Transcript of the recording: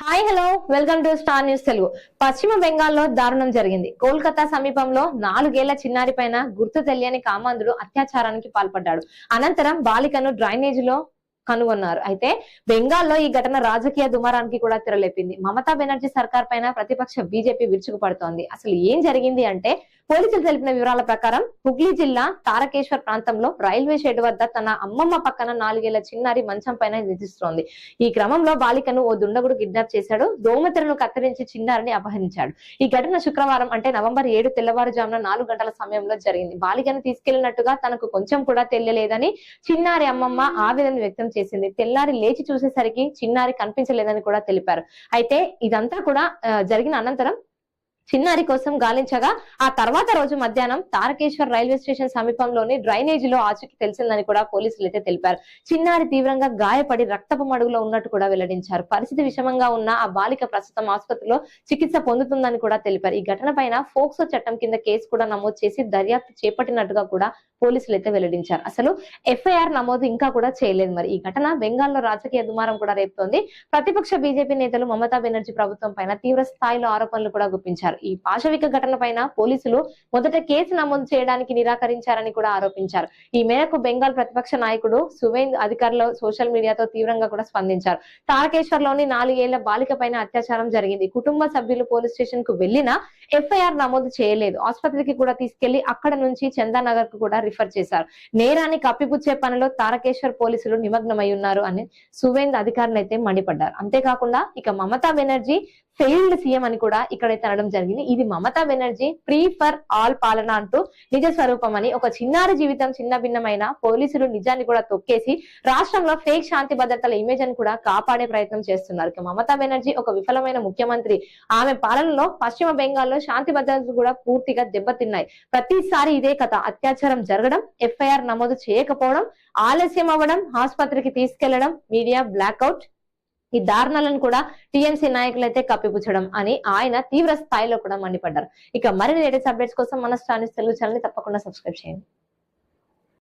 Hi hello. Welcome to Star News Telugu. పశ్చిమ బెంగాల్లో దారుణం జరిగింది. కోల్కతా సమీపంలో నాలుగేళ్ళ చిన్నారి పైన గుర్తు తెలియని కామాంధుడు అత్యాచారానికి పాల్పడ్డాడు. అనంతరం బాలికను డ్రైనేజీలో కనుగొన్నారు. అయితే బెంగాల్లో ఈ ఘటన రాజకీయ దుమారానికి కూడా తెరలేపింది. మమతా బెనర్జీ సర్కార్ పైన ప్రతిపక్ష బీజేపీ విరుచుకుపడుతోంది. అసలు ఏం జరిగింది అంటే పోలీసులు తెలిపిన వివరాల ప్రకారం హుగ్లీ జిల్లా తారకేశ్వర్ ప్రాంతంలో రైల్వే షెడ్ వద్ద తన అమ్మమ్మ పక్కన నాలుగేళ్ళ చిన్నారి మంచం పైన నిధిస్తోంది ఈ క్రమంలో బాలికను ఓ దుండగుడు కిడ్నాప్ చేశాడు. దోమతెరను కత్తిరించి చిన్నారిని అపహరించాడు. ఈ ఘటన శుక్రవారం అంటే నవంబర్ ఏడు తెల్లవారుజామున నాలుగు గంటల సమయంలో జరిగింది. బాలికను తీసుకెళ్ళినట్టుగా తనకు కొంచెం కూడా తెలియలేదని చిన్నారి అమ్మమ్మ ఆవేదన వ్యక్తం చేసింది. తెల్లారి లేచి చూసేసరికి చిన్నారి కనిపించలేదని కూడా తెలిపారు. అయితే ఇదంతా కూడా జరిగిన అనంతరం చిన్నారి కోసం గాలించగా ఆ తర్వాత రోజు మధ్యాహ్నం తారకేశ్వర్ రైల్వే స్టేషన్ సమీపంలోని డ్రైనేజీలో ఆచూకీ తెలిసిందని కూడా పోలీసులు అయితే తెలిపారు. చిన్నారి తీవ్రంగా గాయపడి రక్తపు మడుగులో ఉన్నట్టు కూడా వెల్లడించారు. పరిస్థితి విషమంగా ఉన్న ఆ బాలిక ప్రస్తుతం ఆసుపత్రిలో చికిత్స పొందుతుందని కూడా తెలిపారు. ఈ ఘటన పైన ఫోక్సో చట్టం కింద కేసు కూడా నమోదు చేసి దర్యాప్తు చేపట్టినట్టుగా కూడా పోలీసులు అయితే వెల్లడించారు. అసలు ఎఫ్ఐఆర్ నమోదు ఇంకా కూడా చేయలేదు మరి. ఈ ఘటన బెంగాల్లో రాజకీయ దుమారం కూడా రేపుతోంది. ప్రతిపక్ష బీజేపీ నేతలు మమతా బెనర్జీ ప్రభుత్వం పైన తీవ్ర స్థాయిలో ఆరోపణలు కూడా గుప్పించారు. ఈ పాశవిక ఘటన పైన పోలీసులు మొదట కేసు నమోదు చేయడానికి నిరాకరించారని కూడా ఆరోపించారు. ఈ మేరకు బెంగాల్ ప్రతిపక్ష నాయకుడు సువేంద్ అధికారులు సోషల్ మీడియాతో తీవ్రంగా కూడా స్పందించారు. తారకేశ్వర్లోని నాలుగేళ్ళ బాలిక పైన అత్యాచారం జరిగింది. కుటుంబ సభ్యులు పోలీస్ స్టేషన్కు వెళ్ళినా ఎఫ్ఐఆర్ నమోదు చేయలేదు. ఆసుపత్రికి కూడా తీసుకెళ్ళి అక్కడ నుంచి చందానగర్కు కూడా రిఫర్ చేశారు. నేరాన్ని కప్పిపుచ్చే పనిలో తారకేశ్వర్ పోలీసులు నిమగ్నమై ఉన్నారు అని సువేంద్ అధికారులు అయితే మండిపడ్డారు. అంతేకాకుండా ఇక మమతా బెనర్జీ ఫెయిల్డ్ సీఎం అని కూడా ఇక్కడైతే అనడం జరిగింది. ఇది Mamata Banerjee free for all పాలన అంటూ నిజ స్వరూపం అని ఒక చిన్నారి జీవితం చిన్న భిన్నమైన పోలీసులు నిజాన్ని కూడా తొక్కేసి రాష్ట్రంలో ఫేక్ శాంతి భద్రతల ఇమేజ్ అని కూడా కాపాడే ప్రయత్నం చేస్తున్నారు. మమతా బెనర్జీ ఒక విఫలమైన ముఖ్యమంత్రి. ఆమె పాలనలో పశ్చిమ బెంగాల్లో శాంతి భద్రతలు కూడా పూర్తిగా దెబ్బతిన్నాయి. ప్రతిసారి ఇదే కథ. అత్యాచారం జరగడం ఎఫ్ఐఆర్ నమోదు చేయకపోవడం ఆలస్యం అవ్వడం ఆసుపత్రికి తీసుకెళ్ళడం మీడియా బ్లాక్అవుట్ ఈ దారుణాలను కూడా టీఎంసీ నాయకులైతే కప్పిపుచ్చడం అని ఆయన తీవ్ర స్థాయిలో కూడా మండిపడ్డారు. ఇక మరిన్ని లేటెస్ట్ అప్డేట్స్ కోసం మన స్టానిస్ తెలుగు ఛానల్ని తప్పకుండా సబ్స్క్రైబ్ చేయండి.